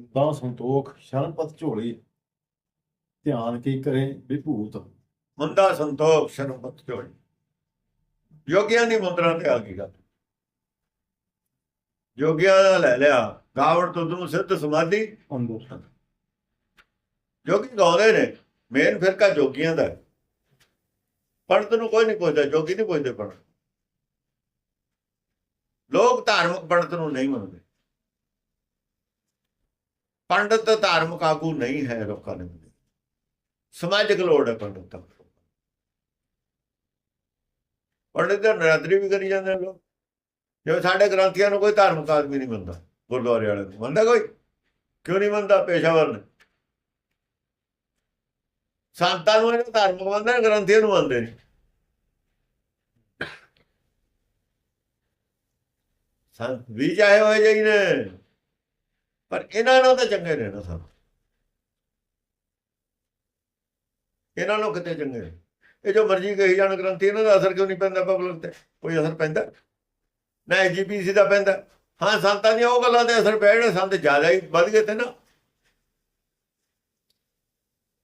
ਦਾ ਸੰਤੋਖ ਸ਼ਰਨਪਤ ਝੋਲੀ ਧਿਆਨ ਕੀ ਕਰੇ ਵਿਭੂਤ। ਮੁੰਦਾ ਸੰਤੋਖ ਸ਼ਰਮਤ ਝੋਲੀ। ਯੋਗੀਆਂ ਦੀ ਮੁੰਦਰਾ ਤੇ ਆ ਗਈ ਗੱਲ। ਯੋਗੀਆਂ ਦਾ ਲੈ ਲਿਆ ਗਾਵੜ ਤੁਧ ਨੂੰ ਸਿੱਧ ਸਮਾਧੀ। ਅੰਦਰ ਜੋਗੀ ਗਾਉਂਦੇ ਨੇ ਮੇਨ ਫਿਰਕਾ ਜੋਗੀਆਂ ਦਾ। ਪੰਡਤ ਨੂੰ ਕੋਈ ਨਹੀਂ ਪੁੱਛਦਾ ਜੋਗੀ ਨਹੀਂ ਪੁੱਛਦੇ ਪੰਡਤ। ਲੋਕ ਧਾਰਮਿਕ ਪੰਡਤ ਨੂੰ ਨਹੀਂ ਮੰਨਦੇ। ਪੰਡਤ ਧਾਰਮਿਕ ਆਗੂ ਨਹੀਂ ਹੈ ਲੋਕਾਂ ਦੇ ਸਮਾਜਿਕ ਲੋੜ ਹੈ ਪੰਡਤ ਦਾ। ਪੰਡਤ ਦਾ ਨਰਾਦਰੀ ਵੀ ਕਰੀ ਜਾਂਦੇ ਲੋਕ। ਜਿਵੇਂ ਸਾਡੇ ਗ੍ਰੰਥੀਆਂ ਨੂੰ ਕੋਈ ਧਾਰਮਿਕ ਆਦਮੀ ਨਹੀਂ ਮੰਨਦਾ, ਗੁਰਦੁਆਰੇ ਵਾਲੇ ਨੂੰ। ਮੰਨਦਾ ਕੋਈ? ਕਿਉਂ ਨਹੀਂ ਮੰਨਦਾ ਪੇਸ਼ਾਵਰ ਨੇ? ਸੰਤਾਂ ਨੂੰ ਇਹਨਾਂ ਧਾਰਮਿਕ ਮੰਨਦੇ ਨੇ, ਗ੍ਰੰਥੀਆਂ ਨੂੰ ਮੰਨਦੇ ਨੇ। ਸੰਤ ਵੀ ਚਾਹੇ ਹੋਏ ਜਾਈ ਨੇ। ਪਰ ਇਹਨਾਂ ਨਾਲ ਤਾਂ ਚੰਗੇ ਨੇ ਨਾ ਸਭ। ਇਹਨਾਂ ਨੂੰ ਕਿਤੇ ਚੰਗੇ ਨੇ? ਇਹ ਜੋ ਮਰਜ਼ੀ ਕਹੀ ਜਾਣ ਗ੍ਰੰਥੀ, ਇਹਨਾਂ ਦਾ ਅਸਰ ਕਿਉਂ ਨਹੀਂ ਪੈਂਦਾ ਪਬਲਿਕ ਤੇ? ਕੋਈ ਅਸਰ ਪੈਂਦਾ? ਨਾ ਐਜੀਪੀਸੀ ਦਾ ਪੈਂਦਾ। ਹਾਂ, ਸੰਤਾਂ ਦੀਆਂ ਉਹ ਗੱਲਾਂ ਤੇ ਅਸਰ ਪੈ ਜਿਹੜੇ ਸੰਤ ਜ਼ਿਆਦਾ ਹੀ ਵੱਧ ਗਏ ਤੇ ਨਾ।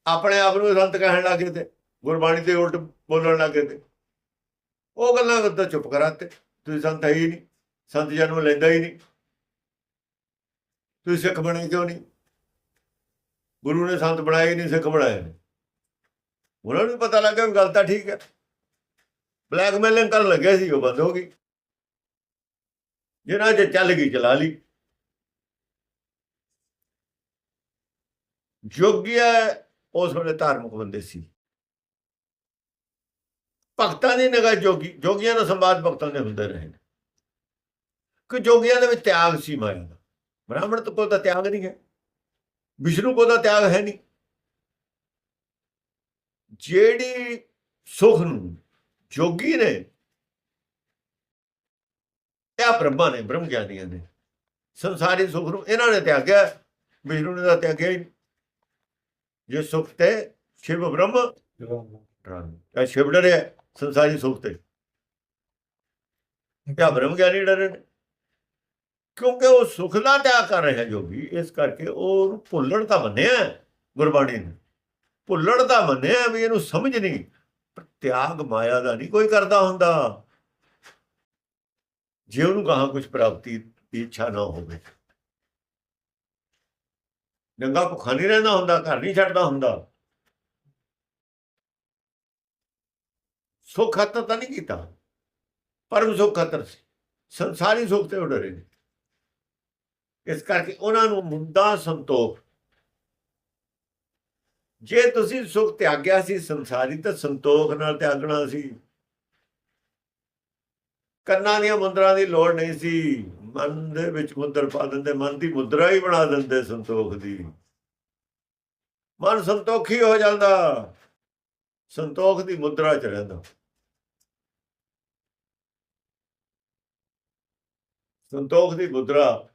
ਆਪਣੇ ਆਪ ਨੂੰ ਸੰਤ ਕਹਿਣ ਲੱਗੇ ਤੇ, ਗੁਰਬਾਣੀ ਦੇ ਉਲਟ ਬੋਲਣ ਲੱਗੇ ਤੇ। ਉਹ ਗੱਲਾਂ ਤਾਂ ਚੁੱਪ ਕਰਾਤੇ। ਤੁਸੀਂ ਸੰਤ ਹੈ ਹੀ ਨਹੀਂ। ਸੰਤ ਜਨਮ ਲੈਂਦਾ ਹੀ ਨਹੀਂ। ਤੁਸੀਂ ਸਿੱਖ ਬਣੇ ਕਿਉਂ ਨਹੀਂ? ਗੁਰੂ ਨੇ ਸੰਤ ਬਣਾਏ ਨਹੀਂ, ਸਿੱਖ ਬਣਾਏ ਨੇ ਉਹਨਾਂ ਨੂੰ ਪਤਾ ਲੱਗਾ ਵੀ ਗੱਲ ਤਾਂ ਠੀਕ ਹੈ। ਬਲੈਕਮੇਲਿੰਗ ਕਰਨ ਲੱਗੇ ਸੀ, ਉਹ ਬੰਦ ਹੋ ਗਈ। ਜਿਹਨਾਂ 'ਚ ਚੱਲ ਗਈ, ਚਲਾ ਲਈ। ਜੋਗੀਆ ਉਸ ਵੇਲੇ ਧਾਰਮਿਕ ਬੰਦੇ ਸੀ। ਭਗਤਾਂ ਦੀ ਨਿਗਾਹ ਜੋਗੀ, ਜੋਗੀਆਂ ਦਾ ਸੰਵਾਦ ਭਗਤਾਂ ਦੇ ਹੁੰਦੇ ਰਹੇ ਨੇ। ਕਿ ਜੋਗੀਆਂ ਦੇ ਵਿੱਚ ਤਿਆਗ ਸੀ ਮਾਇਆ ਦਾ। ਬ੍ਰਾਹਮਣ ਤੋਂ ਕੋਈ ਤਾਂ ਤਿਆਗ ਨਹੀਂ ਹੈ। ਵਿਸ਼ਨੂੰ ਕੋਲ ਤਾਂ ਤਿਆਗ ਹੈ ਨਹੀਂ। ਜਿਹੜੀ ਸੁਖ ਨੂੰ ਜੋਗੀ ਨੇ ਇਹ ਬ੍ਰਹਮਾ ਨੇ, ਬ੍ਰਹਮ ਗਿਆਨੀਆਂ ਨੇ। ਸੰਸਾਰੀ ਸੁਖ ਨੂੰ ਇਹਨਾਂ ਨੇ ਤਿਆਗਿਆ, ਵਿਸ਼ਨੂੰ ਨੇ ਤਾਂ ਤਿਆਗਿਆ ਹੀ ਨਹੀਂ। ਜੇ ਸੁਖ ਤੇ ਸ਼ਿਵ ਬ੍ਰਹਮ ਇਹ ਸ਼ਿਵ ਡਰਿਆ ਸੰਸਾਰੀ ਸੁਖ ਤੇ। ਕਿਆ ਬ੍ਰਹਮ ਗਿਆਨੀ ਡਰੇ ਨੇ? ਕਿਉਂਕਿ ਉਹ ਸੁਖ ਦਾ ਤਿਆਗ ਕਰ ਰਿਹਾ ਜੋਗੀ, ਇਸ ਕਰਕੇ ਉਹ ਭੁੱਲਣ ਤਾਂ ਮੰਨਿਆ ਗੁਰਬਾਣੀ ਨੇ। ਭੁੱਲਣ ਦਾ ਮੰਨਿਆ ਵੀ ਇਹਨੂੰ ਸਮਝ ਨਹੀਂ, ਪਰ ਤਿਆਗ ਮਾਇਆ ਦਾ ਨਹੀਂ ਕੋਈ ਕਰਦਾ ਹੁੰਦਾ। ਜੇ ਉਹਨੂੰ ਕਹਾ ਕੁਝ ਪ੍ਰਾਪਤੀ ਦੀ ਇੱਛਾ ਨਾ ਹੋਵੇ। ਨੰਗਾ ਭੁੱਖਾ ਨਹੀਂ ਰਹਿੰਦਾ ਹੁੰਦਾ, ਘਰ ਨਹੀਂ ਛੱਡਦਾ ਹੁੰਦਾ। ਸੁੱਖ ਖਤਰ ਤਾਂ ਨਹੀਂ ਕੀਤਾ। ਪਰਮ ਸੁੱਖ ਖਤਰ ਸੀ। ਸੰਸਾਰੀ ਸੁੱਖ ਤੇ ਉਹ ਡਰੇ ਨੇ। ਇਸ ਕਰਕੇ ਉਹਨਾਂ ਨੂੰ ਮੁੰਦਾ ਸੰਤੋਖ। ਜੇ ਤੁਸੀਂ ਸੁਖ ਤਿਆਗਿਆ ਸੀ ਸੰਸਾਰੀ, ਤਾਂ ਸੰਤੋਖ ਨਾਲ ਤਿਆਗਣਾ ਸੀ। ਕੰਨਾਂ ਦੀਆਂ ਮੁੰਦਰਾਂ ਦੀ ਲੋੜ ਨਹੀਂ ਸੀ। ਮਨ ਦੇ ਵਿੱਚ ਮੁੰਦਰ ਪਾ ਦਿੰਦੇ, ਮਨ ਦੀ ਮੁਦਰਾ ਹੀ ਬਣਾ ਦਿੰਦੇ ਸੰਤੋਖ ਦੀ। ਮਨ ਸੰਤੋਖੀ ਹੋ ਜਾਂਦਾ। ਸੰਤੋਖ ਦੀ ਮੁਦਰਾ ਚ ਰਹਿੰਦਾ। ਸੰਤੋਖ ਦੀ ਮੁਦਰਾ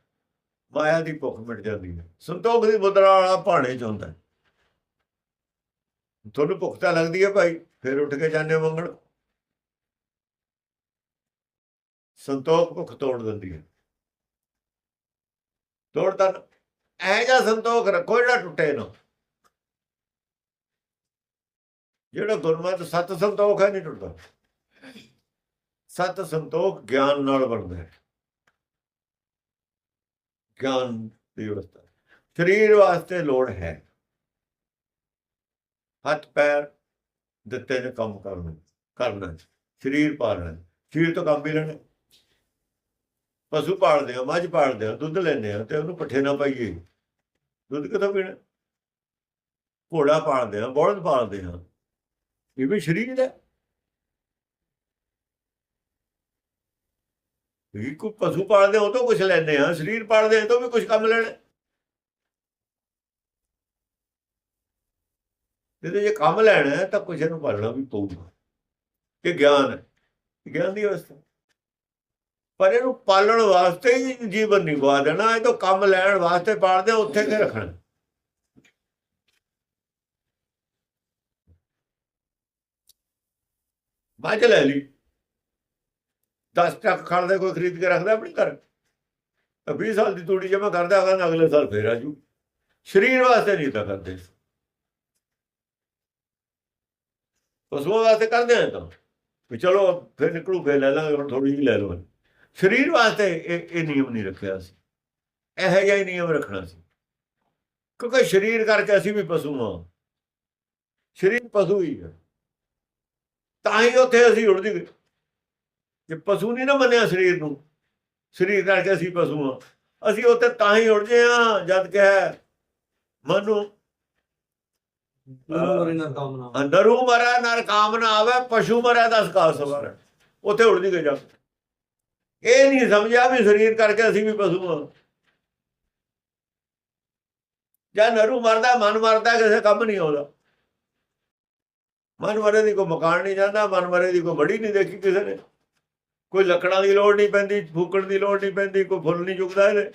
ਮਾਇਆ ਦੀ ਭੁੱਖ ਮਿਟ ਜਾਂਦੀ ਹੈ। ਸੰਤੋਖ ਦੀ ਮੁਦਰਾ ਵਾਲਾ ਭਾਣੇ ਚ ਹੁੰਦਾ ਤੁਹਾਨੂੰ ਭੁੱਖ ਤਾਂ ਲੱਗਦੀ ਹੈ ਭਾਈ, ਫਿਰ ਉੱਠ ਕੇ ਜਾਂਦੇ ਮੰਗਣ। ਸੰਤੋਖ ਭੁੱਖ ਤੋੜ ਦਿੰਦੀ ਹੈ। ਤੋੜ ਤਾਂ ਇਹ ਜਿਹਾ ਸੰਤੋਖ ਰੱਖੋ ਜਿਹੜਾ ਟੁੱਟੇ ਨਾ। ਜਿਹੜਾ ਗੁਰਮਤਿ ਸਤ ਸੰਤੋਖ ਹੈ, ਨਹੀਂ ਟੁੱਟਦਾ। ਸਤ ਸੰਤੋਖ ਗਿਆਨ ਨਾਲ ਬਣਦਾ ਹੈ। ਗਿਆਨ ਦੀ ਅਵਸਥਾ ਸਰੀਰ ਵਾਸਤੇ ਲੋੜ ਹੈ। ਹੱਥ, ਪੈਰ ਦਿੱਤੇ ਨੇ ਕੰਮ ਕਰਨਾ ਕਰਨਾ ਸਰੀਰ ਪਾਲਣਾ ਸਰੀਰ ਤੋਂ ਕੰਮ ਵੀ ਲੈਣਾ। ਪਸ਼ੂ ਪਾਲਦੇ ਆ, ਮੱਝ ਪਾਲਦੇ ਆ, ਦੁੱਧ ਲੈਂਦੇ ਆ ਤੇ ਉਹਨੂੰ ਪੱਠੇ ਨਾ ਪਾਈਏ। ਦੁੱਧ ਕਿੱਥੋਂ ਪੀਣਾ? ਘੋੜਾ ਪਾਲਦੇ ਆ, ਬਲਦ ਪਾਲਦੇ ਆ। ਇਹ ਵੀ ਸਰੀਰ ਹੈ। ਇਹ ਕੋ ਪਸ਼ੂ ਪਾਲਦੇ ਉਹ ਤੋਂ ਕੁਝ ਲੈਂਦੇ ਆ ਸਰੀਰ ਪਾਲਦੇ ਆ ਤੋਂ ਵੀ ਕੁਝ ਕੰਮ ਲੈਣਾ। ਤੇ ਜੇ ਕੰਮ ਲੈਣਾ ਤਾਂ ਕੁਝ ਨੂੰ ਪਾਲਣਾ ਵੀ ਪਊਗਾ। ਇਹ ਗਿਆਨ ਹੈ ਗਿਆਨ ਦੀ ਅਵਸਥਾ। ਪਰ ਇਹਨੂੰ ਪਾਲਣ ਵਾਸਤੇ ਹੀ ਜੀਵਨ ਨਹੀਂ ਗਵਾ ਦੇਣਾ ਇਹ ਤਾਂ ਕੰਮ ਲੈਣ ਵਾਸਤੇ ਪਾਲਦੇ ਉੱਥੇ ਕੇ ਰੱਖਣਾ। ਮੱਝ ਲੈ ਲਈ। 10 ਟੱਕ ਖੜਦੇ, ਕੋਈ ਖਰੀਦ ਕੇ ਰੱਖਦਾ ਆਪਣੀ ਘਰ। ਤਾਂ 20 ਸਾਲ ਦੀ ਤੂੜੀ ਜਮਾ ਕਰਦਾ ਕਹਿੰਦਾ ਅਗਲੇ ਸਾਲ ਫੇਰ ਆਜੂ ਸਰੀਰ ਵਾਸਤੇ ਨਹੀਂ ਤਾਂ ਕਰਦੇ। ਪਸ਼ੂਆਂ ਵਾਸਤੇ ਕਰਦੇ ਆ ਤਾਂ। ਵੀ ਚਲੋ, ਫਿਰ ਨਿਕਲੂ, ਫੇਰ ਲੈ ਲਾਂਗੇ, ਹੁਣ ਥੋੜੀ ਜਿਹੀ ਲੈ ਲਓ ਸਰੀਰ ਵਾਸਤੇ ਇਹ ਇਹ ਨਿਯਮ ਨਹੀਂ ਰੱਖਿਆ ਸੀ। ਇਹੋ ਜਿਹਾ ਹੀ ਨਿਯਮ ਰੱਖਣਾ ਸੀ। ਕਿਉਂਕਿ ਸਰੀਰ ਕਰਕੇ ਅਸੀਂ ਵੀ ਪਸ਼ੂ ਹਾਂ। ਸਰੀਰ ਪਸ਼ੂ ਹੀ ਹੈ। ਤਾਂ ਹੀ ਉੱਥੇ ਅਸੀਂ ਉੜਦੀ ਗਏ ਜੇ ਪਸ਼ੂ ਨਹੀਂ ਨਾ ਮੰਨਿਆ ਸਰੀਰ ਨੂੰ ਸਰੀਰ ਕਰਕੇ ਅਸੀਂ ਪਸ਼ੂ ਹਾਂ ਅਸੀਂ ਉੱਥੇ ਤਾਂ ਹੀ ਉੜਦੇ ਹਾਂ ਜਦ ਕਿ ਮਨ। ਨੂੰ ਕਾਮਨਾ ਮਰੈ ਨਰ ਕਾਮ ਨਾ ਆਵੇ ਪਸ਼ੂ ਮਰੈ ਦਸ ਕਾ ਸਵਾਰ ਉੱਥੇ ਉੜਦੀ ਗਏ ਜਾ। ਇਹ ਨਹੀਂ ਸਮਝਿਆ ਵੀ ਸਰੀਰ ਕਰਕੇ ਅਸੀਂ ਵੀ ਪਸ਼ੂ ਹਾਂ। ਜਾਂ ਨਰੂ ਮਰਦਾ ਮਨ ਮਰਦਾ ਕਿਸੇ ਕੰਮ ਨਹੀਂ ਆਉਂਦਾ। ਮਨ ਮਰੇ ਦੀ ਕੋਈ ਮਕਾਨ ਨਹੀਂ ਜਾਂਦਾ ਮਨ ਮਰੇ ਦੀ ਕੋਈ ਬੜੀ ਨਹੀਂ ਦੇਖੀ ਕਿਸੇ ਨੇ। ਕੋਈ ਲੱਕੜਾਂ ਦੀ ਲੋੜ ਨਹੀਂ ਪੈਂਦੀ, ਫੂਕਣ ਦੀ ਲੋੜ ਨਹੀਂ ਪੈਂਦੀ, ਕੋਈ ਫੁੱਲ ਨਹੀਂ ਚੁਗਦਾ ਇਹਦੇ।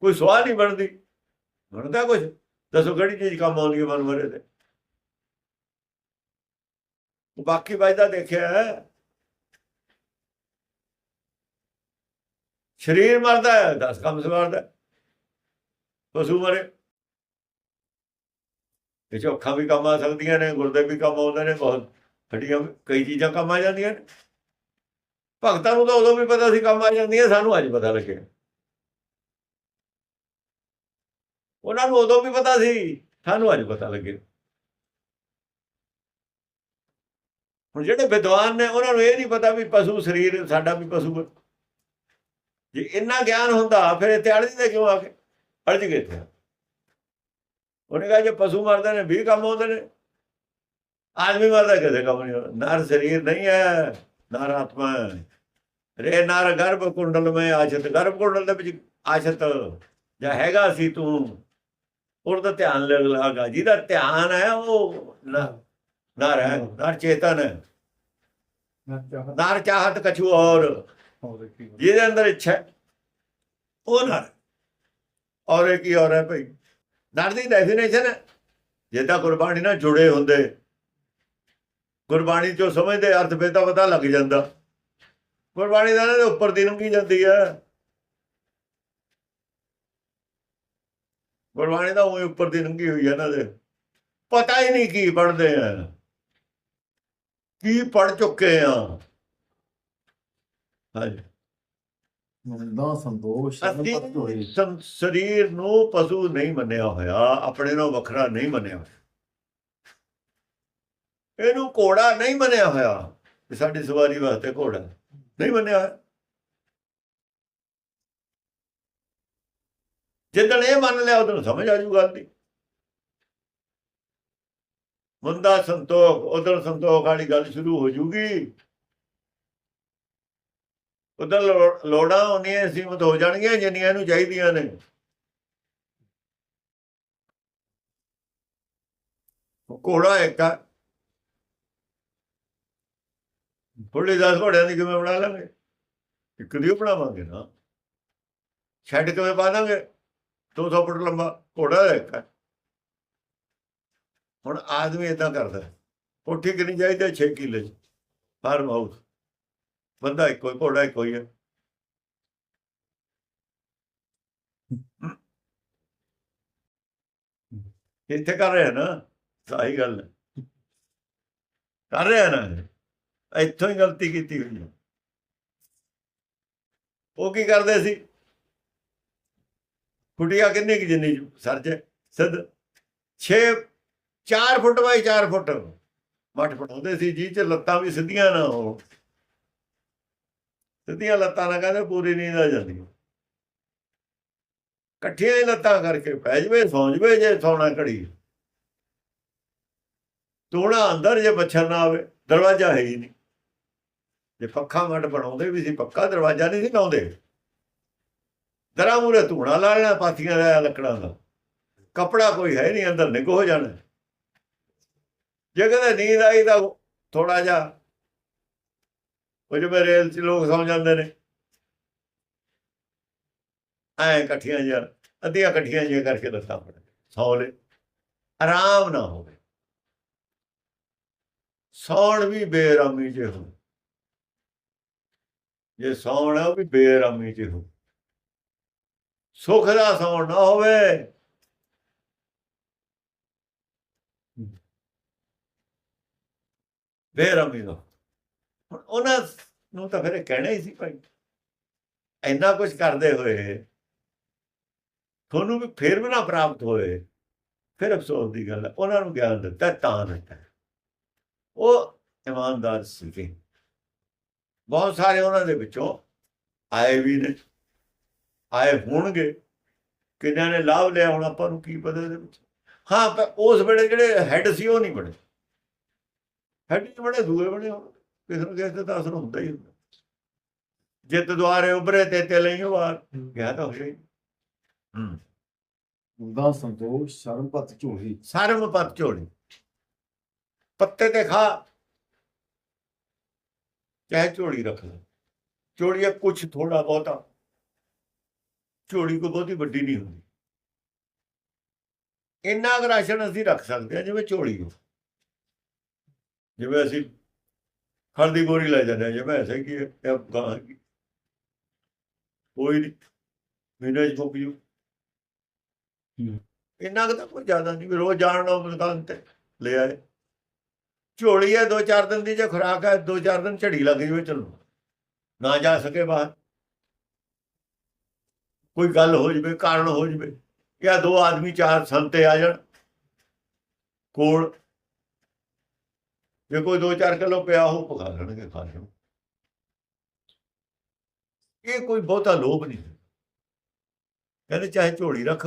ਕੋਈ ਸਵਾਹ ਨਹੀਂ ਬਣਦੀ। ਬਣਦਾ ਕੁਝ ਦੱਸੋ ਕਿਹੜੀ ਚੀਜ਼ ਕੰਮ ਆਉਂਦੀ ਹੈ ਮਨ ਮਰੇ ਤੇ? ਬਾਕੀ ਵਾਜਦਾ ਦੇਖਿਆ ਸਰੀਰ ਮਰਦਾ ਹੈ 10 ਕੰਮ ਸਵਾਰਦਾ ਪਸ਼ੂ ਮਰੇ। ਇਹ 'ਚੋਂ ਵੀ ਕੰਮ ਆ ਸਕਦੀਆਂ ਨੇ, ਗੁਰਦੇ ਵੀ ਕੰਮ ਆਉਂਦੇ ਨੇ, ਬਹੁਤ ਹੱਡੀਆਂ ਕਈ ਚੀਜ਼ਾਂ ਕੰਮ ਆ ਜਾਂਦੀਆਂ ਨੇ। ਭਗਤਾਂ ਨੂੰ ਤਾਂ ਉਦੋਂ ਵੀ ਪਤਾ ਸੀ ਕੰਮ ਆ ਜਾਂਦੀਆਂ, ਸਾਨੂੰ ਅੱਜ ਪਤਾ ਲੱਗਿਆ ਉਹਨਾਂ ਨੂੰ ਉਦੋਂ ਵੀ ਪਤਾ ਸੀ, ਸਾਨੂੰ ਅੱਜ ਪਤਾ ਲੱਗਿਆ ਹੁਣ ਜਿਹੜੇ ਵਿਦਵਾਨ ਨੇ, ਉਹਨਾਂ ਨੂੰ ਇਹ ਨਹੀਂ ਪਤਾ ਵੀ ਪਸ਼ੂ ਸਰੀਰ, ਸਾਡਾ ਵੀ ਪਸ਼ੂ ਹੈ ਜੇ ਇੰਨਾ ਗਿਆਨ ਹੁੰਦਾ, ਫਿਰ ਇੱਥੇ ਅੜਜਦੇ ਕਿਉਂ ਆ ਕੇ? ਅੜਜ ਗਏ ਇੱਥੇ ਉਹਨੇ ਕਹਾ ਜੇ ਪਸ਼ੂ ਮਰਦੇ ਨੇ ਵੀ ਕੰਮ ਆਉਂਦੇ ਨੇ। ਆਦਮੀ ਮਰਦਾ ਕਿਸੇ ਕੰਮ ਨਹੀਂ ਨਰ ਸਰੀਰ ਨਹੀਂ ਹੈ ਨਰ ਆਤਮਾ ਹੈ। ਰੇ ਨਰ ਗਰਭ ਕੁੰਡਲ ਮੈਂ ਆਸ਼ਤ ਗਰਭ ਕੁੰਡਲ ਦੇ ਵਿੱਚ ਆਸ਼ਤ ਜਾਂ ਹੈਗਾ ਸੀ ਤੂੰ ਉਹਦਾ ਧਿਆਨ ਲੱਗ ਲਾਗਾ ਜਿਹਦਾ ਧਿਆਨ ਹੈ ਉਹ ਨ- ਨਰ ਹੈ ਨਰ ਚੇਤਨ ਹੈ। ਨਰ ਚਾਹਤ। ਕਛੂ ਔਰ ਜਿਹਦੇ ਅੰਦਰ ਇੱਛਾ ਉਹ ਨਰ। ਔਰ ਇਹ ਕੀ ਔਰ ਹੈ ਭਾਈ? ਨਰ ਦੀ ਡੈਫੀਨੇਸ਼ਨ ਹੈ। ਜੇ ਤਾਂ ਗੁਰਬਾਣੀ ਨਾਲ ਜੁੜੇ ਹੁੰਦੇ, ਗੁਰਬਾਣੀ ਚੋਂ ਸਮਝਦੇ ਅਰਥ, ਫਿਰ ਪਤਾ ਲੱਗ ਜਾਂਦਾ। ਗੁਰਬਾਣੀ ਦਾ ਇਹਨਾਂ ਦੇ ਉੱਪਰ ਦੀ ਲੰਘੀ ਜਾਂਦੀ ਹੈ। ਗੁਰਬਾਣੀ ਦਾ ਉਹ ਉੱਪਰ ਦੀ ਲੰਘੀ ਹੋਈ ਹੈ ਇਹਨਾਂ ਦੇ। ਪਤਾ ਹੀ ਨਹੀਂ ਕੀ ਪੜ੍ਹਦੇ ਆ। ਕੀ ਪੜ ਚੁੱਕੇ ਆ। ਹਾਂਜੀ। ਸੰ- ਸਰੀਰ ਨੂੰ ਪਸ਼ੂ ਨਹੀਂ ਮੰਨਿਆ ਹੋਇਆ ਆਪਣੇ ਨੂੰ ਵੱਖਰਾ ਨਹੀਂ ਮੰਨਿਆ ਇਹਨੂੰ ਘੋੜਾ ਨਹੀਂ ਮੰਨਿਆ ਹੋਇਆ ਵੀ ਸਾਡੀ ਸਵਾਰੀ ਵਾਸਤੇ ਘੋੜਾ ਨਹੀਂ ਮੰਨਿਆ ਹੋਇਆ। ਜਿੱਦਣ ਇਹ ਮੰਨ ਲਿਆ ਉਦੋਂ ਸਮਝ ਆ ਜੂ ਗੱਲ ਦੀ। ਮੁੰਦਾ ਸੰਤੋਖ ਉਦੋਂ ਸੰਤੋਖ ਵਾਲੀ ਗੱਲ ਸ਼ੁਰੂ ਹੋ ਜੂਗੀ। ਉਧਰ ਲੋੜਾਂ ਉਹਨੀਆਂ ਸੀਮਤ ਹੋ ਜਾਣਗੀਆਂ, ਜਿੰਨੀਆਂ ਇਹਨੂੰ ਚਾਹੀਦੀਆਂ ਨੇ। ਘੋੜਾ ਇੱਕ ਆ। ਥੋੜੇ ਦਸ ਘੋੜਿਆਂ ਦੀ ਕਿਵੇਂ ਬਣਾ ਲਾਂਗੇ? ਇੱਕ ਦੀ ਬਣਾਵਾਂਗੇ ਨਾ। ਛੱਡ ਕਿਵੇਂ ਪਾ ਦਾਂਗੇ? 200 ਫੁੱਟ ਲੰਬਾ ਘੋੜਾ ਇੱਕ ਆ। ਹੁਣ ਆਦਮੀ ਇਦਾਂ ਕਰਦਾ। ਹੈ। ਕੋਠੀ ਕਿੰਨੀ ਚਾਹੀਦੀ 6 ਕਿੱਲੇ ਚ। Farm house. ਬੰਦਾ ਇੱਕੋ ਹੀ, ਘੋੜਾ ਇੱਕੋ ਹੀ ਹੈ। ਇੱਥੇ ਕਰ ਰਿਹਾ ਨਾ, ਸਹੀ ਗੱਲ ਕਰ ਰਿਹਾ ਨਾ, ਇੱਥੋਂ ਹੀ ਗਲਤੀ ਕੀਤੀ ਹੋਈ ਹੈ। ਉਹ ਕੀ ਕਰਦੇ ਸੀ? ਕੁਟੀਆ ਕਿੰਨੀ ਕਿ ਜਿੰਨੀ ਸਰਜ ਸਿੱਧ। 6 4 ਫੁੱਟ ਬਾਈ 4 ਫੁੱਟ। ਮੱਠ ਬਣਾਉਂਦੇ ਸੀ ਜੀ ਚ ਲੱਤਾਂ ਵੀ ਸਿੱਧੀਆਂ ਨਾ ਹੋਣ। ਸਿੱਧੀਆਂ ਲੱਤਾਂ ਨਾਲ ਕਹਿੰਦੇ ਪੂਰੀ ਨੀਂਦ ਆ ਜਾਂਦੀ ਇਕੱਠੀਆਂ ਹੀ ਲੱਤਾਂ ਕਰਕੇ ਪੈ ਜਵੇ, ਸੌਂ ਜਵੇ ਜੇ ਸੌਣਾ ਘੜੀ। ਤੋੜਾ ਅੰਦਰ ਜੇ ਮੱਛਰ ਨਾ ਆਵੇ, ਦਰਵਾਜ਼ਾ ਹੈ ਹੀ ਨਹੀਂ। ਜੇ ਪੱਖਾ ਮੱਟ ਬਣਾਉਂਦੇ ਵੀ ਸੀ, ਪੱਕਾ ਦਰਵਾਜ਼ਾ ਨਹੀਂ ਸੀ ਲਾਉਂਦੇ। ਦਰਾਂ ਮੂਰੇ ਧੂਣਾ ਲਾ ਲੈਣਾ, ਪਾਥੀਆਂ ਦਾ ਲੱਕੜਾਂ ਦਾ। ਕਪੜਾ ਕੋਈ ਹੈ ਨਹੀਂ, ਅੰਦਰ ਨਿੱਘ ਹੋ ਜਾਣਾ। ਜੇ ਕਦੇ ਨੀਂਦ ਆਈ ਤਾਂ ਥੋੜਾ ਜਿਹਾ ਉਹ ਜਿਵੇਂ ਰੇਲ 'ਚ ਲੋਕ ਸੌਂ ਜਾਂਦੇ ਨੇ। ਐ ਇਕੱਠੀਆਂ ਜਿਹਾ ਅੱਧੀਆਂ ਇਕੱਠੀਆਂ ਜਿਹੀਆਂ ਕਰਕੇ ਦੱਸਾਂ ਫੜ ਸੌ ਲੈ ਆਰਾਮ ਨਾ ਹੋਵੇ। ਸੌਣ ਵੀ ਬੇਰਾਮੀ ਚ ਹੋ ਜੇ ਸੌਣ ਉਹ ਵੀ ਬੇਰਾਮੀ ਚ ਹੋ ਸੁਖ ਦਾ ਸੌਣ ਨਾ ਹੋਵੇ। ਬੇਰਮੀ ਦਾ ਹੁਣ ਉਹਨਾਂ ਨੂੰ ਤਾਂ ਫਿਰ ਇਹ ਕਹਿਣਾ ਹੀ ਸੀ ਭਾਈ, ਇੰਨਾ ਕੁਝ ਕਰਦੇ ਹੋਏ, ਤੁਹਾਨੂੰ ਵੀ ਫਿਰ ਵੀ ਨਾ ਪ੍ਰਾਪਤ ਹੋਏ, ਫਿਰ ਅਫਸੋਸ ਦੀ ਗੱਲ ਹੈ, ਉਹਨਾਂ ਨੂੰ ਗਿਆਨ ਦਿੱਤਾ ਤਾਂ ਦਿੱਤਾ। ਉਹ ਇਮਾਨਦਾਰ ਸੀਗੇ। ਬਹੁਤ ਸਾਰੇ ਉਹਨਾਂ ਦੇ ਵਿੱਚੋਂ ਆਏ ਵੀ ਨੇ, ਆਏ ਹੋਣਗੇ, ਕਿੰਨਿਆਂ ਨੇ ਲਾਭ ਲਿਆ ਹੁਣ, ਆਪਾਂ ਨੂੰ ਕੀ ਪਤਾ ਇਹਦੇ ਵਿੱਚ। ਹਾਂ, ਪਰ ਉਸ ਵੇਲੇ ਜਿਹੜੇ ਹੈੱਡ ਸੀ, ਉਹ ਨਹੀਂ ਬਣੇ। ਹੈੱਡ ਨਹੀਂ ਬਣੇ, ਦੂਏ ਬਣੇ ਹੋਣ। ਕਿਸੇ ਨੂੰ ਕਿਸੇ ਦਾ ਅਸਰ ਹੁੰਦਾ ਹੀ ਹੁੰਦਾ। ਜਿੱਤ ਦੁਆਰੇ ਉਭਰੇ ਤੇ ਤੇ ਲਈ ਵਾਰ ਗਿਆ ਤਾਂ ਹੋ ਜਾਈ ਹੂੰ। ਉਹਦਾ ਸੰਤੋਸ਼ ਸ਼ਰਮ ਪਤ ਝੋਲੀ। ਸਰਮ ਪਤ ਝੋਲੀ। ਪੱਤੇ ਤੇ ਖਾ। ਚਾਹੇ ਝੋਲੀ ਰੱਖ ਲੈ। ਝੋਲੀ ਆ ਕੁਛ ਥੋੜਾ ਬਹੁਤਾ। ਝੋਲੀ ਕੋ ਬਹੁਤੀ ਵੱਡੀ ਨਹੀਂ ਹੁੰਦੀ। ਇੰਨਾ ਕੁ ਰਾਸ਼ਨ ਅਸੀਂ ਰੱਖ ਸਕਦੇ ਹਾਂ ਜਿਵੇਂ ਝੋਲੀ ਹੋ। ਜਿਵੇਂ ਅਸੀਂ ਹਲਦੀ ਬੋਰੀ ਲੈ ਜਾਂਦੇ ਹਾਂ ਜਿਵੇਂ ਐਸੇ ਕੀ ਹੈ ਇਹ ਗਾਂ ਕੀ ਕੋਈ ਨਹੀਂ ਮਹੀਨੇ ਚ ਮੁੱਕ ਜੂ। ਇੰਨਾ ਕੁ ਤਾਂ ਕੋਈ ਜ਼ਿਆਦਾ ਨਹੀਂ ਰੋਜ਼ ਜਾਣ ਨੂੰ ਦੁਕਾਨ ਤੇ ਲੈ ਆਏ। ਝੋਲੀ ਹੈ ਦੋ ਚਾਰ ਦਿਨ ਦੀ ਜੇ ਖੁਰਾਕ ਹੈ ਦੋ ਚਾਰ ਦਿਨ ਝੜੀ ਲੱਗ ਜਵੇ ਚਲੋ ਨਾ ਜਾ ਸਕੇ ਬਾਹਰ। ਕੋਈ ਗੱਲ ਹੋ ਜਵੇ ਕਾਰਨ ਹੋ ਜਵੇ ਜਾਂ ਦੋ ਆਦਮੀ ਚਾਰ ਸੰਤੇ ਆ ਜਾਣ। ਕੋਲ ਜੇ ਕੋਈ 2-4 ਕਿਲੋ ਪਿਆ ਉਹ ਪਕਾ ਲੈਣਗੇ ਖਾ ਲੈਣ ਇਹ ਕੋਈ ਬਹੁਤਾ ਲੋਭ ਨਹੀਂ ਕਹਿੰਦੇ ਚਾਹੇ ਝੋਲੀ ਰੱਖ।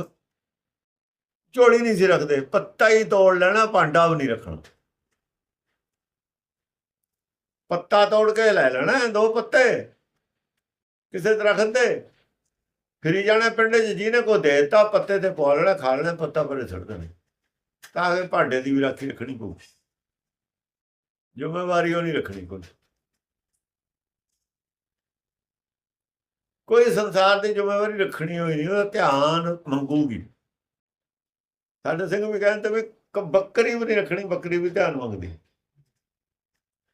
ਝੋਲੀ ਨਹੀਂ ਸੀ ਰੱਖਦੇ, ਪੱਤਾ ਹੀ ਤੋੜ ਲੈਣਾ, ਭਾਂਡਾ ਵੀ ਨਹੀਂ ਰੱਖਣਾ। ਪੱਤਾ ਤੋੜ ਕੇ ਲੈ ਲੈਣਾ, ਦੋ ਪੱਤੇ। ਕਿਸੇ ਦਰਖਤ ਤੇ। ਫਿਰੀ ਜਾਣਾ ਪਿੰਡ 'ਚ, ਜਿਹਨੇ ਕੋ ਦੇਤਾ, ਪੱਤੇ ਤੇ ਪਾ ਲੈਣਾ, ਖਾ ਲੈਣਾ, ਪੱਤਾ ਪਰੇ ਛੱਡ ਦੇਣਾ। ਤਾਂ ਕਿ ਭਾਂਡੇ ਦੀ ਵੀ ਰਾਖੀ ਰੱਖਣੀ ਪਊ। ਜ਼ਿੰਮੇਵਾਰੀ ਉਹ ਨਹੀਂ ਰੱਖਣੀ ਕੋਈ ਕੋਈ ਸੰਸਾਰ ਦੀ ਜ਼ਿੰਮੇਵਾਰੀ ਰੱਖਣੀ ਹੋਈ ਨਹੀਂ, ਉਹਦਾ ਧਿਆਨ ਮੰਗੂਗੀ। ਸਾਡੇ ਸਿੰਘ ਵੀ ਕਹਿੰਦੇ ਵੀ ਬੱਕਰੀ ਵੀ ਨਹੀਂ ਰੱਖਣੀ, ਬੱਕਰੀ ਵੀ ਧਿਆਨ ਮੰਗਦੀ।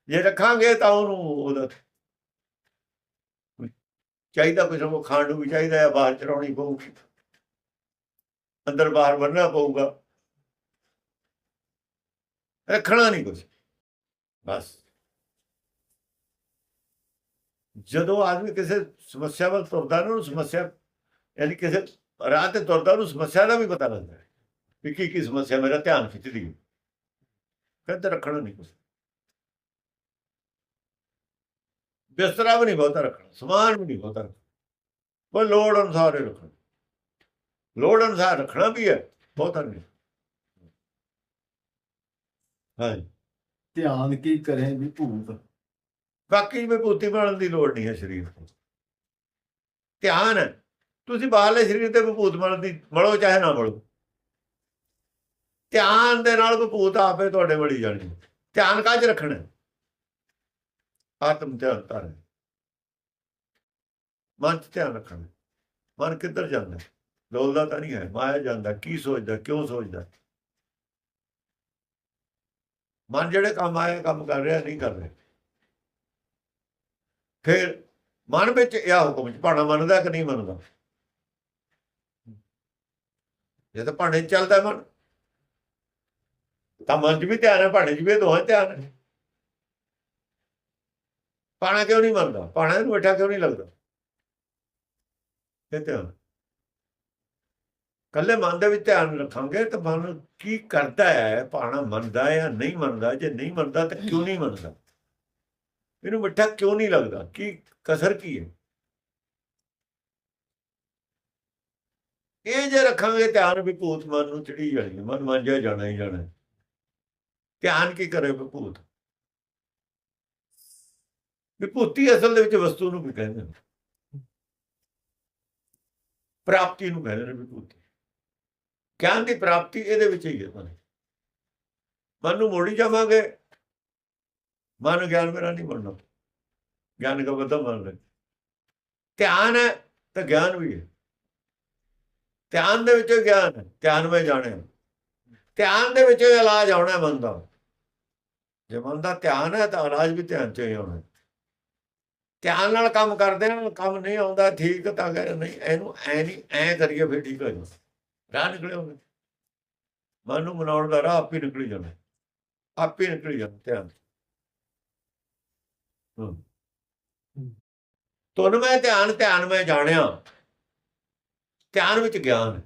ਜੇ ਰੱਖਾਂਗੇ ਤਾਂ ਉਹਨੂੰ ਉਹਦਾ ਚਾਹੀਦਾ ਕੁਝ ਉਹ ਖਾਣ ਨੂੰ ਵੀ ਚਾਹੀਦਾ ਹੈ, ਬਾਹਰ ਚਰਾਉਣੀ ਪਊਗੀ। ਅੰਦਰ ਬਾਹਰ ਬੰਨਣਾ ਪਊਗਾ। ਰੱਖਣਾ ਨਹੀਂ ਕੁਝ ਬਸ। ਜਦੋਂ ਆਦਮੀ ਕਿਸੇ ਸਮੱਸਿਆ ਵੱਲ ਤੁਰਦਾ ਨਾ, ਉਹਨੂੰ ਸਮੱਸਿਆ, ਯਾਨੀ ਕਿਸੇ ਰਾਹ ਤੇ ਤੁਰਦਾ, ਉਹਨੂੰ ਸਮੱਸਿਆ ਦਾ ਵੀ ਪਤਾ ਲੱਗਦਾ ਹੈ ਵੀ ਕੀ ਕੀ ਸਮੱਸਿਆ ਮੇਰਾ ਧਿਆਨ ਖਿੱਚਦੀ ਹੈ। ਫਿਰ ਤਾਂ ਰੱਖਣਾ ਨਹੀਂ ਕੁਝ ਬਿਸਤਰਾ ਵੀ ਨਹੀਂ ਬਹੁਤਾ ਰੱਖਣਾ, ਸਮਾਨ ਵੀ ਨਹੀਂ ਬਹੁਤਾ ਰੱਖਣਾ। ਪਰ ਲੋੜ ਅਨੁਸਾਰ ਹੀ ਰੱਖਣਾ। ਲੋੜ ਅਨੁਸਾਰ ਰੱਖਣਾ ਵੀ ਹੈ, ਬਹੁਤਾ ਨਹੀਂ। ਹਾਂ ਧਿਆਨ ਕੀ ਕਰੇ ਵੀ ਭੂਤ। ਬਾਕੀ ਵਿਭੂਤੀ ਬਣਨ ਦੀ ਲੋੜ ਨਹੀਂ ਹੈ ਸਰੀਰ ਤੋਂ। ਧਿਆਨ, ਤੁਸੀਂ ਬਾਹਰਲੇ ਸਰੀਰ ਤੇ ਵਿਭੂਤ ਬਣਨ ਦੀ ਮੜੋ ਚਾਹੇ ਨਾ ਮੜੋ ਧਿਆਨ ਦੇ ਨਾਲ ਵਿਭੂਤ ਆਪੇ ਤੁਹਾਡੇ ਬੜੀ ਜਾਣੀ ਧਿਆਨ ਕਾਜ ਰੱਖਣਾ? ਆਤਮ ਧਿਆਨ ਧਾਰਨ ਮਨ 'ਚ ਧਿਆਨ ਰੱਖਣਾ। ਮਨ ਕਿੱਧਰ ਜਾਂਦਾ? ਹੈ? ਡੋਲਦਾ ਤਾਂ ਨਹੀਂ ਹੈ। ਮਾਇਆ ਜਾਂਦਾ। ਕੀ ਸੋਚਦਾ? ਕਿਉਂ ਸੋਚਦਾ? ਮਨ ਜਿਹੜੇ ਕੰਮ ਆਇਆ ਕੰਮ ਕਰ ਰਿਹਾ, ਨਹੀਂ ਕਰ ਰਿਹਾ। ਫਿਰ ਮਨ ਵਿੱਚ ਇਹ ਹੁਕਮ ਚ, ਭਾਣਾ ਮੰਨਦਾ ਕਿ ਨਹੀਂ ਮੰਨਦਾ? ਜੇ ਤਾਂ ਭਾਣੇ ਚੱਲਦਾ ਮਨ, ਤਾਂ ਮਨ 'ਚ ਵੀ ਧਿਆਨ ਹੈ, ਭਾਣੇ 'ਚ ਵੀ ਦੋਹਾਂ 'ਚ ਧਿਆਨ ਹੈ। ਭਾਣਾ ਕਿਉਂ ਨਹੀਂ ਮੰਨਦਾ? ਭਾਣਾ ਨੂੰ ਬੈਠਾ ਕਿਉਂ ਨਹੀਂ ਲੱਗਦਾ? ਇਹ ਧਿਆਨ। ਕੱਲੇ ਮਨ ਦੇ ਵਿੱਚ ਧਿਆਨ ਰੱਖਾਂਗੇ ਤਾਂ ਮਨ ਕੀ ਕਰਦਾ ਹੈ, ਭਾਣਾ ਮੰਨਦਾ ਹੈ ਜਾਂ ਨਹੀਂ ਮੰਨਦਾ, ਜੇ ਨਹੀਂ ਮੰਨਦਾ ਤਾਂ ਕਿਉਂ ਨਹੀਂ ਮੰਨਦਾ? ਇਹਨੂੰ ਮਿੱਠਾ ਕਿਉਂ ਨਹੀਂ ਲੱਗਦਾ? ਕੀ ਕਸਰ ਕੀ ਹੈ? ਇਹ ਜੇ ਰੱਖਾਂਗੇ ਧਿਆਨ ਵਿਭੂਤ ਮਨ ਨੂੰ ਚੜੀ ਜਾਣੀ ਮਨ ਮੰਜਿਆ ਜਾਣਾ ਹੀ ਜਾਣਾ ਧਿਆਨ ਕੀ ਕਰੇ ਵਿਭੂਤ ਵਿਭੂਤੀ ਅਸਲ ਦੇ ਵਿੱਚ ਵਸਤੂ ਨੂੰ ਵੀ ਕਹਿੰਦੇ ਨੇ। ਪ੍ਰਾਪਤੀ ਨੂੰ ਕਹਿੰਦੇ ਨੇ ਵਿਭੂਤੀ ਗਿਆਨ ਦੀ ਪ੍ਰਾਪਤੀ ਇਹਦੇ ਵਿੱਚ ਹੀ ਹੈ ਤੁਹਾਨੂੰ ਮਨ ਨੂੰ ਮੋੜੀ ਜਾਵਾਂਗੇ, ਮਨ ਗਿਆਨ ਮੇਰਾ ਨਹੀਂ ਬਣਨਾ ਗਿਆਨ ਦਾ ਬਦਲ ਮੰਨ ਲੈ ਧਿਆਨ ਹੈ ਤਾਂ ਗਿਆਨ ਵੀ ਹੈ। ਧਿਆਨ ਦੇ ਵਿੱਚੋਂ ਗਿਆਨ ਹੈ ਧਿਆਨ ਵਿੱਚ ਜਾਣਿਆ ਧਿਆਨ ਦੇ ਵਿੱਚ ਇਲਾਜ ਆਉਣਾ ਮਨ ਦਾ। ਜੇ ਮਨ ਦਾ ਧਿਆਨ ਹੈ ਤਾਂ ਇਲਾਜ ਵੀ ਧਿਆਨ ਚ ਹੀ ਆਉਣਾ ਧਿਆਨ ਨਾਲ ਕੰਮ ਕਰਦੇ ਆ, ਕੰਮ ਨਹੀਂ ਆਉਂਦਾ, ਠੀਕ ਤਾਂ ਕਰ ਨਹੀਂ, ਇਹਨੂੰ ਐ ਨਹੀਂ, ਐ ਕਰੀਏ ਫਿਰ ਠੀਕ ਹੋ ਜਾਊ ਰਾਹ ਨਿਕਲੇ ਹੋਗੇ ਮਨ ਨੂੰ ਮਨਾਉਣ ਦਾ ਰਾਹ ਆਪੇ ਨਿਕਲੀ ਜਾਣਾ ਆਪੇ ਨਿਕਲੀ ਜਾਣਾ ਧਿਆਨ ਹੂੰ। ਤੁਨ ਮੈਂ ਧਿਆਨ ਧਿਆਨ ਮੈਂ ਜਾਣਿਆ। ਧਿਆਨ ਵਿੱਚ ਗਿਆਨ।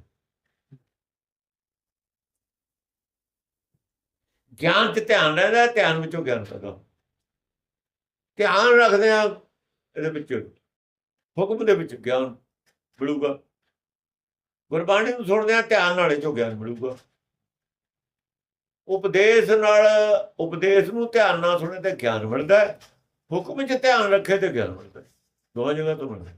ਗਿਆਨ ਚ ਧਿਆਨ ਰਹਿੰਦਾ ਧਿਆਨ ਵਿੱਚੋਂ ਗਿਆਨ ਪੈਦਾ ਧਿਆਨ ਰੱਖਦੇ ਆ ਇਹਦੇ ਵਿੱਚ ਹੁਕਮ ਦੇ ਵਿੱਚ ਗਿਆਨ ਮਿਲੂਗਾ। ਗੁਰਬਾਣੀ ਨੂੰ ਸੁਣਦੇ ਆ ਧਿਆਨ ਨਾਲ ਇਹ ਚੋਂ ਗਿਆਨ ਮਿਲੂਗਾ। ਉਪਦੇਸ਼ ਨਾਲ, ਉਪਦੇਸ਼ ਨੂੰ ਧਿਆਨ ਨਾਲ ਸੁਣੇ ਤੇ ਗਿਆਨ ਮਿਲਦਾ ਹੁਕਮ 'ਚ ਧਿਆਨ ਰੱਖੇ ਤੇ ਗਿਆਨ ਮਿਲਦਾ ਦੋਹਾਂ ਜਗ੍ਹਾ ਤੋਂ ਮਿਲਦਾ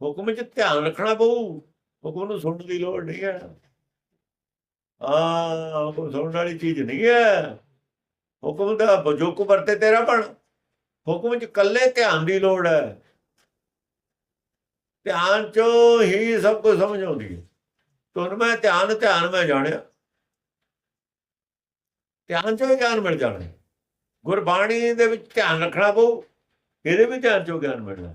ਹੁਕਮ 'ਚ ਧਿਆਨ ਰੱਖਣਾ ਪਊ। ਹੁਕਮ ਨੂੰ ਸੁਣਨ ਦੀ ਲੋੜ ਨਹੀਂ ਹੈ। ਆ ਹੁਕਮ ਸੁਣਨ ਵਾਲੀ ਚੀਜ਼ ਨਹੀਂ ਹੈ। ਹੁਕਮ ਦਾ ਜੋ ਕੋ ਵਰਤੇ ਤੇਰਾ ਬਣ ਹੁਕਮ 'ਚ ਕੱਲੇ ਧਿਆਨ ਦੀ ਲੋੜ ਹੈ। ਧਿਆਨ 'ਚੋਂ ਹੀ ਸਭ ਕੁਝ ਸਮਝ ਆਉਂਦੀ ਹੈ। ਤੁਨ ਮੈਂ ਧਿਆਨ ਧਿਆਨ ਮੈਂ ਜਾਣਿਆ। ਧਿਆਨ 'ਚੋਂ ਹੀ ਗਿਆਨ ਮਿਲ ਜਾਣਾ। ਗੁਰਬਾਣੀ ਦੇ ਵਿੱਚ ਧਿਆਨ ਰੱਖਣਾ ਪਊ, ਇਹਦੇ ਵੀ ਧਿਆਨ 'ਚੋਂ ਗਿਆਨ ਮਿਲਣਾ।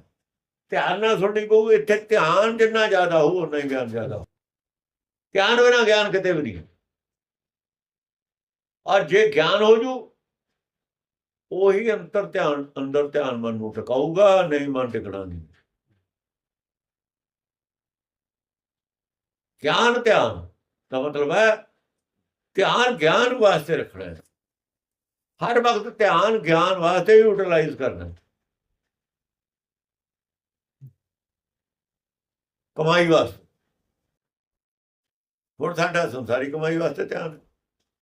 ਧਿਆਨ ਨਾਲ ਸੁਣਨੀ ਪਊ, ਇੱਥੇ ਧਿਆਨ ਜਿੰਨਾ ਜ਼ਿਆਦਾ ਹੋਊ ਉਨਾ ਹੀ ਗਿਆਨ ਜ਼ਿਆਦਾ ਹੋਊ। ਧਿਆਨ ਬਿਨਾ ਗਿਆਨ ਕਿਤੇ ਵੀ ਨਹੀਂ। ਔਰ ਜੇ ਗਿਆਨ ਹੋ ਜੂ, ਉਹੀ ਅੰਤਰ ਧਿਆਨ, ਅੰਦਰ ਧਿਆਨ ਮਨ ਨੂੰ ਟਿਕਾਊਗਾ, ਨਹੀਂ ਮਨ ਟਿਕਣਾ ਨਹੀਂ। ਗਿਆਨ ਧਿਆਨ ਦਾ ਮਤਲਬ ਹੈ ਧਿਆਨ ਗਿਆਨ ਵਾਸਤੇ ਰੱਖਣਾ ਹੈ ਹਰ ਵਕਤ ਧਿਆਨ ਗਿਆਨ ਵਾਸਤੇ ਹੀ ਯੂਟਿਲਾਈਜ਼ ਕਰਨਾ ਹੈ। ਕਮਾਈ ਵਾਸਤੇ ਹੁਣ ਸਾਡਾ ਸੰਸਾਰੀ ਕਮਾਈ ਵਾਸਤੇ ਧਿਆਨ